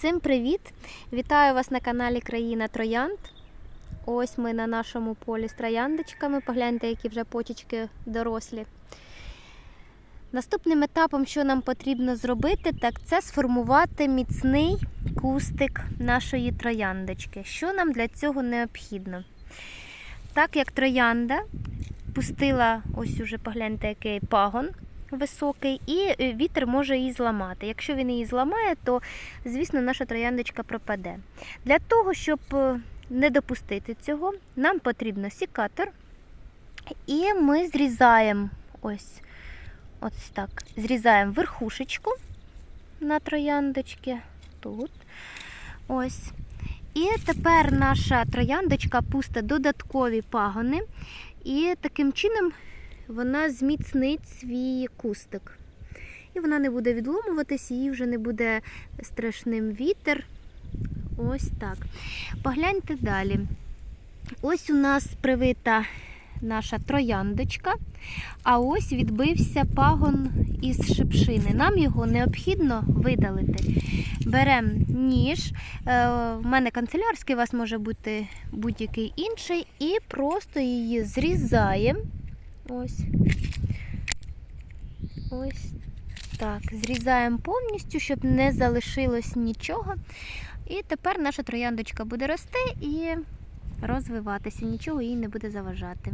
Всім привіт! Вітаю вас на каналі Країна Троянд. Ось ми на нашому полі з трояндочками. Погляньте, які вже почечки дорослі. Наступним етапом, що нам потрібно зробити, так це сформувати міцний кустик нашої трояндочки. Що нам для цього необхідно? Так як троянда пустила, ось уже погляньте, який пагон високий, і е, вітер може її зламати. Якщо він її зламає, то, звісно, наша трояндочка пропаде. Для того, щоб е, не допустити цього, нам потрібно сікатор, і ми зрізаємо ось, ось так, зрізаємо верхушечку на трояндочки тут. Ось. І тепер наша трояндочка пустить додаткові пагони, і таким чином вона зміцнить свій кустик. І вона не буде відломуватись, їй вже не буде страшним вітер. Ось так. Погляньте далі. Ось у нас привита наша трояндочка, а ось відбився пагон із шипшини. Нам його необхідно видалити. Беремо ніж, е, в мене канцелярський, у вас може бути будь-який інший, і просто її зрізаємо. Ось. Ось так. Зрізаємо повністю, щоб не залишилось нічого. І тепер наша трояндочка буде рости і розвиватися, нічого їй не буде заважати.